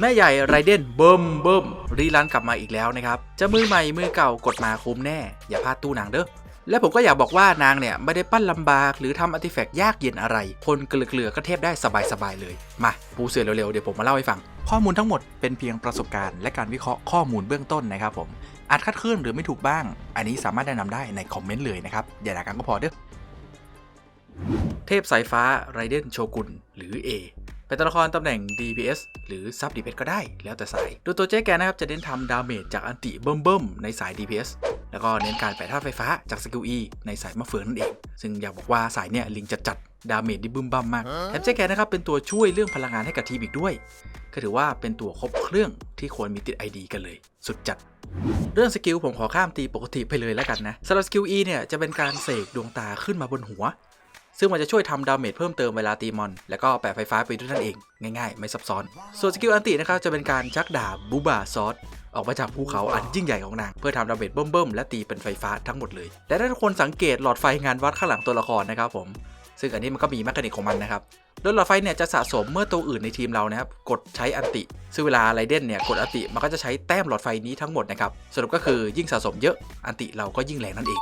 แม่ใหญ่ไรเดนเบิ่มเบิ่มรีรันกลับมาอีกแล้วนะครับ จะมือใหม่มือเก่ากดมาคุ้มแน่ อย่าพลาดตู้นางเด้อและผมก็อยากบอกว่านางเนี่ย ไม่ได้ปั้นลำบากหรือทำอาร์ติแฟกต์ยากเย็นอะไร คนเกลือๆก็เทพได้สบายๆเลย มาปูเสือเร็วๆ เดี๋ยวผมมาเล่าให้ฟัง ข้อมูลทั้งหมดเป็นเพียงประสบการณ์ และการวิเคราะห์ข้อมูลเบื้องต้นนะครับผม อาจคลาดเคลื่อนหรือไม่ถูกบ้าง อันนี้สามารถแนะนำได้ในคอมเมนต์เลยนะครับอย่าด่ากันก็พอเด้อเทพสายฟ้าไรเดนโชกุนหรือ A เป็นตัวละครตำแหน่ง DPS หรือซับ DPS ก็ได้แล้วแต่สาย โดยตัวเจ๊แกนะครับจะเน้นทำดาเมจจากอันติเบิ่มๆในสาย DPS แล้วก็เน้นการแปะธาตุไฟฟ้าจากสกิล E ในสายมะเฟืองนั่นเอง ซึ่งอยากบอกว่าสายเนี่ยลิงจัดจัดๆดาเมจที่บึ้มบั่มมากแถมเจ๊แกนะครับเป็นตัวช่วยเรื่องพลังงานให้กับทีมอีกด้วย ก็ถือว่าเป็นตัวครบเครื่องที่ควรมีติด ID กันเลย สุดจัด เรื่องสกิลผมขอข้ามตีปกติไปเลยแล้วกันนะสำหรับสกิล E เนี่ยจะเป็นการเสกดวงตาขึ้นมาบนหัว ซึ่งมันจะช่วยทำดาเมจเพิ่มเติมเวลาตีมอน แล้วก็แปะไฟฟ้าไปด้วยนั่นเอง ง่ายๆ ไม่ซับซ้อน ส่วนสกิลอันตินะครับจะเป็นการชักดาบบูบาซอสออกมาจากภูเขาอันยิ่งใหญ่ของนาง เพื่อทำดาเมจเบิ่มๆและตีเป็นไฟฟ้าทั้งหมดเลย และถ้าทุกคนสังเกตหลอดไฟงานวัดข้างหลังตัวละครนะครับผม ซึ่งอันนี้มันก็มีแมคานิกของมันนะครับโดยหลอดไฟเนี่ยจะสะสมเมื่อตัวอื่นในทีมเรานะครับกดใช้อันติซึ่งเวลาไรเดนเนี่ยกดอันติมันก็จะใช้แต้มหลอดไฟนี้ทั้งหมดนะครับสรุปก็คือยิ่งสะสมเยอะอันติเราก็ยิ่งแรงนั่นเอง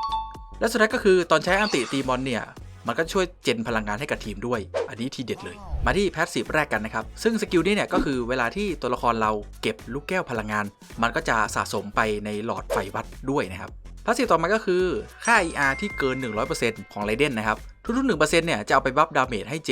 และสุดท้ายก็คือตอนใช้อันติตีมอนเนี่ย มันก็ช่วยเจนพลังงานให้กับทีมด้วย อันนี้ทีเด็ดเลย มาที่แพสซีฟแรกกันนะครับ ซึ่งสกิลนี้เนี่ยก็คือเวลาที่ตัวละครเราเก็บลูกแก้วพลังงาน มันก็จะสะสมไปในหลอดไฟวัดด้วยนะครับพาสซีฟต่อมาก็คือค่า ER ที่เกิน 100%ของไรเดนนะครับทุกๆ1%เนี่ยจะเอาไปบัฟดาเมจให้เจ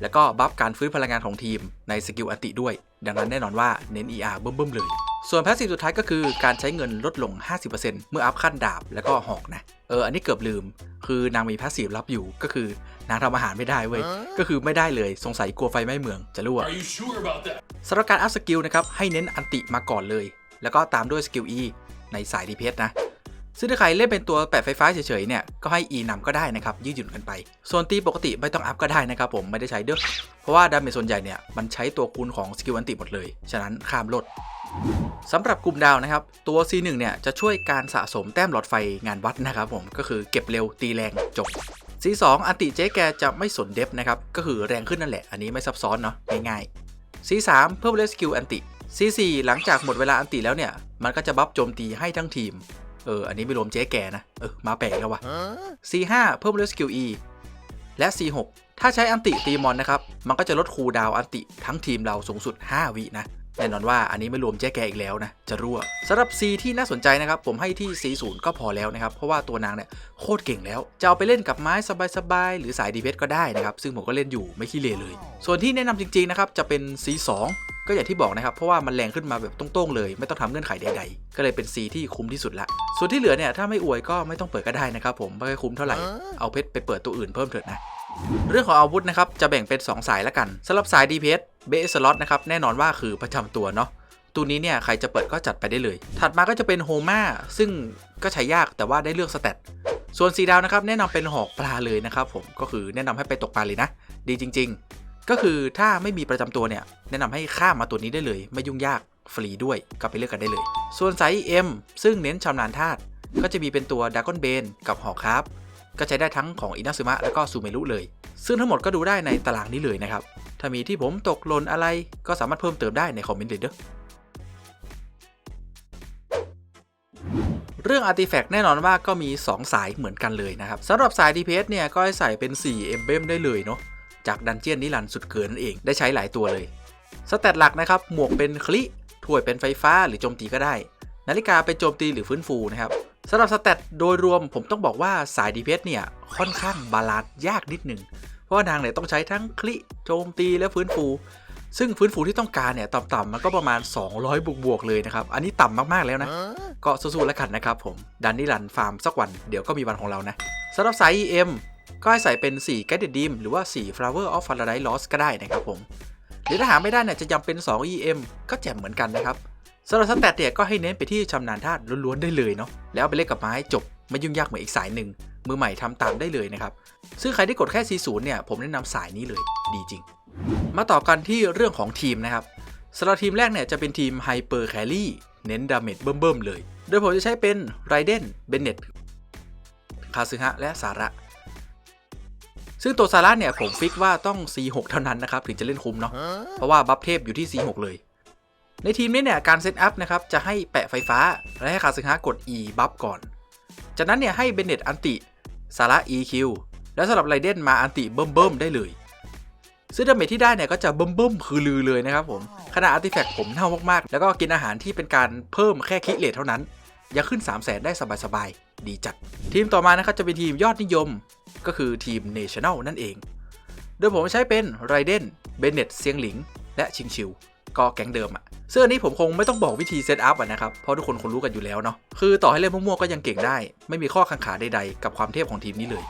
แล้วก็บัฟการฟื้นพลังงานของทีมในสกิลอัติด้วย ดังนั้นแน่นอนว่าเน้น ER เบิ่มๆเลย ส่วนแพสซีฟสุดท้ายก็คือการใช้เงินลดลง 50%เมื่ออัพขั้นดาบแล้วก็หอกนะ เออ อันนี้เกือบลืม คือนางมีแพสซีฟรับอยู่ก็คือนางทำอาหารไม่ได้เว้ย ก็คือไม่ได้เลยสงสัยกลัวไฟไหม้เมืองจะรั่ว Are you sure about that? สำหรับการอัพสกิลนะครับ ให้เน้นอันติมาก่อนเลย แล้วก็ตามด้วยสกิล E ในสาย DPS นะซึ่งถ้าใครเล่นเป็นตัวแปะไฟฟ้าเฉยๆเนี่ย ก็ให้ E นำก็ได้นะครับ ยืดหยุ่นกันไป ส่วนตีปกติไม่ต้องอัพก็ได้นะครับผมไม่ได้ใช้เด้อเพราะว่าดาเมจส่วนใหญ่เนี่ยมันใช้ตัวคูณของสกิลอันติหมดเลย ฉะนั้นข้ามลด สำหรับกลุ่มดาวนะครับ ตัว C1 เนี่ยจะช่วยการสะสมแต้มหลอดไฟงานวัดนะครับผมก็คือเก็บเร็วตีแรงจบ C2 อันติเจ๊แกจะไม่สนเดฟนะครับก็คือแรงขึ้นนั่นแหละ อันนี้ไม่ซับซ้อนเนาะง่ายๆ C3 เพิ่มเลสกิลอันติ C4 หลังจากหมดเวลาอันติแล้วเนี่ย มันก็จะบัฟโจมตีให้ทั้งทีมเอออันนี้ไม่รวมเจ๊แกนะเออมาแปลกแล้ววะ C5 เพิ่มเลสกิล E และ C6 ถ้าใช้อันติตีมอนนะครับมันก็จะลดคูดาวอันติทั้งทีมเราสูงสุด 5 วินะ แน่นอนว่าอันนี้ไม่รวมแจ๊แกอีกแล้วนะ จะรั่วสำหรับ C ที่น่าสนใจนะครับ ผมให้ที่ C0 ก็พอแล้วนะครับ เพราะว่าตัวนางเนี่ยโคตรเก่งแล้ว จะเอาไปเล่นกับไม้สบายๆ หรือสายดีเพก็ได้นะครับ ซึ่งผมก็เล่นอยู่ไม่ขี้เลเลย ส่วนที่แนะนำจริงๆนะครับจะเป็น C2 ก็อย่างที่บอกนะครับ เพราะว่ามันแรงขึ้นมาแบบตรงๆเลย ไม่ต้องทำเงื่อนไขใดๆ ก็เลยเป็น C ที่คุ้มที่สุดละ ส่วนที่เหลือเนี่ย ถ้าไม่อวยก็ไม่ต้องเปิดก็ได้นะครับผม ไม่ค่อยคุ้มเท่าไหร่ เอาเพชรไปเปิดตัวอื่นเพิ่มเถิดนะ เรื่องของอาวุธนะครับจะแบ่งเป็น 2 สายละกันสำหรับสาย DPS เบสล็อตนะครับแน่นอนว่าคือประจำตัวเนาะตัวนี้เนี่ยใครจะเปิดก็จัดไปได้เลย ถัดมาก็จะเป็นโฮมาซึ่งก็ใช้ยากแต่ว่าได้เลือกสเตตส่วนสีดาวนะครับแนะนำเป็นหอกปลาเลยนะครับผมก็คือแนะนำให้ไปตกปลาเลยนะ ดีจริง ๆ ก็คือถ้าไม่มีประจำตัวเนี่ยแนะนำให้ข้ามมาตัวนี้ได้เลย ไม่ยุ่งยากฟรีด้วยก็ไปเลือกกันได้เลย ส่วนสาย EM ซึ่งเน้นชำนาญธาตุก็จะมีเป็นตัวดากอนเบนกับหอกคราฟ ก็ใช้ได้ทั้งของอินาซึมะแล้วก็ซูเมรุเลย ซึ่งทั้งหมดก็ดูได้ในตารางนี้เลยนะครับ ถ้ามีที่ผมตกหล่นอะไรก็สามารถเพิ่มเติมได้ในคอมเมนต์เลยเด้อเรื่องอาร์ติแฟกต์แน่นอนว่าก็มี 2 สายเหมือนกันเลยนะครับสำหรับสาย DPS เนี่ยก็ใส่เป็น4 e m b l e m ได้เลยเนาะจากดันเจียนนิรันดร์สุดเกินนั่นเองได้ใช้หลายตัวเลยสเตตหลักนะครับหมวกเป็นคลิถ้วยเป็นไฟฟ้าหรือโจมตีก็ได้ นาฬิกาเป็นโจมตีหรือฟื้นฟูนะครับ สำหรับสเตตโดยรวมผมต้องบอกว่าสาย DPS เนี่ย ค่อนข้างบาลานซ์ยากนิดหนึ่ง เพราะว่านางเนี่ยต้องใช้ทั้งคลิโจมตีและฟื้นฟู ซึ่งฟื้นฟูที่ต้องการเนี่ยต่ำๆมันก็ประมาณ 200 บวกบวกๆเลยนะครับ อันนี้ต่ำมากๆแล้วนะ ก็สู้ๆแล้วกันนะครับผม ดันนิรันฟาร์มสักวันเดี๋ยวก็มีวันของเรานะสำหรับสาย EM ก็ให้ใส่เป็น 4 g a d d e d e m หรือว่า 4 Flower of Paradise Lost ก็ได้นะครับผมหรือถ้าหาไม่ได้เนี่ยจะยำเป็น 2 EM ก็แจ่มเหมือนกันนะครับ สำหรับสแตทเนี่ยก็ให้เน้นไปที่ชำนาญธาตุล้วนๆได้เลยเนาะแล้วไปเล่นกับไม้จบไม่ยุ่งยากเหมือนอีกสายหนึ่งมือใหม่ทำตามได้เลยนะครับ ซึ่งใครที่กดแค่ C0 เนี่ย ผมแนะนำสายนี้เลย ดีจริง มาต่อกันที่เรื่องของทีมนะครับสำหรับทีมแรกเนี่ยจะเป็นทีม Hyper Carry เน้นดาเมจเบิ่มๆเลย โดยผมจะใช้เป็นไรเดนเบนเน็ตคาซึฮะและสาระซึ่งตัวซาร่าเนี่ยผมฟิกว่าต้อง C6 เท่านั้นนะครับ ถึงจะเล่นคุ้มเนาะเพราะว่าบัฟเทพอยู่ที่ C6 เลย ในทีมนี้เนี่ยการเซตอัพนะครับจะให้แปะไฟฟ้า และให้คาซึฮะกด E บัฟก่อน จากนั้นเนี่ยให้เบนเน็ตอันติซาระ EQ แล้วสำหรับไรเดนมาอันติเบิ่มเบิ่มๆได้เลย ซึ่งดาเมจที่ได้เนี่ยก็จะเบิ่มเบิ่มๆคือลือเลยนะครับผมขณะอาร์ติแฟกต์ผมเน่ามากๆ แล้วก็กินอาหารที่เป็นการเพิ่มแค่คิเลทเท่านั้น ยังขึ้น 3 0 0แสนได้สบายๆ ดีจัด ทีมต่อมานะครับจะเป็นทีมยอดนิยมก็คือทีม National นั่นเอง โดยผมใช้เป็นไรเดนเบนเน็ตเซียงหลิง และชิงชิว ก็แก๊งเดิมอะซึ่งอันนี้ผมคงไม่ต้องบอกวิธีเซตอัพอะนะครับ เพราะทุกคนคงรู้กันอยู่แล้วเนาะ คือต่อให้เล่นมั่วๆก็ยังเก่งได้ ไม่มีข้อขังขาใดๆ กับความเทพของทีมนี้เลย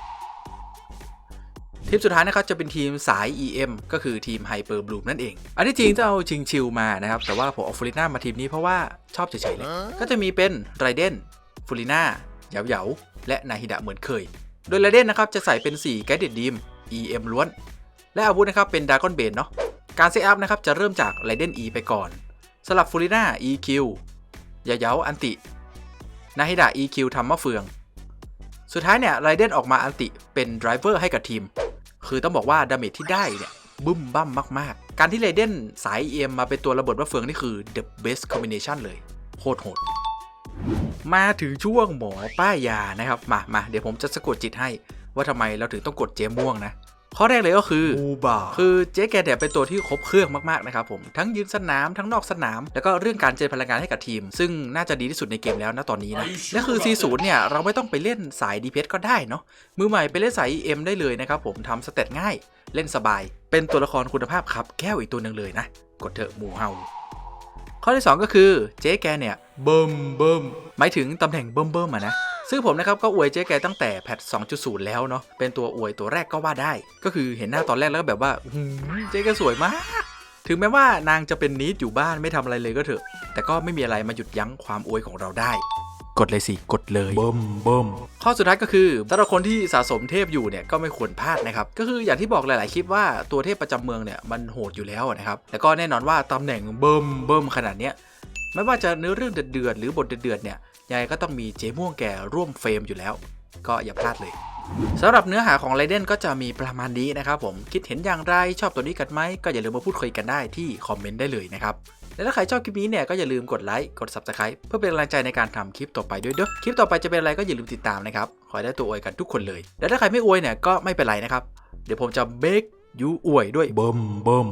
ทีมสุดท้ายนะครับจะเป็นทีมสาย EM ก็คือทีม Hyper Bloom นั่นเอง อันที่จริงจะเอาชิงชิวมานะครับ แต่ว่าผมเอาฟูริน่ามาทีมนี้เพราะว่าชอบเฉยๆเลย ก็จะมีเป็นไรเดนฟูริน่าเหยาเหยาๆและนาฮิดะเหมือนเคย โดยไรเดนนะครับจะใส่เป็น4แกดเด็ดดีม EM ล้วน และอาวุธนะครับเป็นดากอนเบนเนาะ การเซตอัพนะครับจะเริ่มจากไรเดน E ไปก่อน สลับฟูริน่า EQ เยาเหยาอันติ นาฮิดะ EQ ทำมะเฟือง สุดท้ายเนี่ยไรเดนออกมาอันติเป็นไดรเวอร์ให้กับทีม คือต้องบอกว่าดาเมจที่ได้เนี่ยบึ้มบั้มมาก ๆ การที่ไรเดนสาย EM มาเป็นตัวระเบิดมะเฟืองนี่คือ the best combination เลยโคตรโหดมาถึงช่วงหมอป้ายยานะครับ มามาเดี๋ยวผมจะสะกดจิตให้ว่าทำไมเราถึงต้องกดเจม่วงนะ ข้อแรกเลยก็คืออูบาคือเจ๊แกเนี่ยเป็นตัวที่ครบเครื่องมากๆนะครับผมทั้งยืนสนามทั้งนอกสนาม แล้วก็เรื่องการเจนพลังงานให้กับทีม ซึ่งน่าจะดีที่สุดในเกมแล้วนะตอนนี้นะและคือ C0 เนี่ยเราไม่ต้องไปเล่นสาย DPS ก็ได้เนาะมือใหม่ไปเล่นสาย EM ได้เลยนะครับผมทำสเตตง่าย เล่นสบาย เป็นตัวละครคุณภาพครับแก้วอีกตัวหนึ่งเลยนะกดเถอะหมูเฮาข้อที่ 2 ก็คือเจ๊แกเนี่ยเบิ่มเบิ่มหมายถึงตำแหน่งเบิ่มเบิ่มอะนะ ซึ่งผมนะครับก็อวยเจ๊แกตั้งแต่แพท 2.0 แล้วเนาะ เป็นตัวอวยตัวแรกก็ว่าได้ ก็คือเห็นหน้าตอนแรกแล้วก็แบบว่าอื้อหือเจ๊แกสวยมาก ถึงแม้ว่านางจะเป็นนิดอยู่บ้านไม่ทำอะไรเลยก็เถอะ แต่ก็ไม่มีอะไรมาหยุดยั้งความอวยของเราได้ กดเลยสิ กดเลยเบิ่มเบิ่มข้อสุดท้ายก็คือสำหรับคนที่สะสมเทพอยู่เนี่ยก็ไม่ควรพลาดนะครับ ก็คืออย่างที่บอกหลาย ๆ คลิปว่าตัวเทพประจำเมืองเนี่ยมันโหดอยู่แล้วนะครับแล้วก็แน่นอนว่าตำแหน่งเบิ่มเบิ่มขนาดเนี้ยไม่ว่าจะเนื้อเรื่องเดือดๆหรือบทเดือดๆเนี่ย ยังไงก็ต้องมีเจ๊ม่วงแก่ร่วมเฟรมอยู่แล้ว ก็อย่าพลาดเลยสำหรับเนื้อหาของไรเดนก็จะมีประมาณนี้นะครับผมคิดเห็นอย่างไรชอบตัวนี้กันไหมก็อย่าลืมมาพูดคุยกันได้ที่คอมเมนต์ได้เลยนะครับและถ้าใครชอบคลิปนี้เนี่ยก็อย่าลืมกดไลค์กด subscribe เพื่อเป็นกำลังใจในการทำคลิปต่อไปด้วยเด้อคลิปต่อไปจะเป็นอะไรก็อย่าลืมติดตามนะครับขอให้ได้ตัวอวยกันทุกคนเลยและถ้าใครไม่อวยเนี่ยก็ไม่เป็นไรนะครับเดี๋ยวผมจะเบกยูอวยด้วยเบิ่มเบิ่ม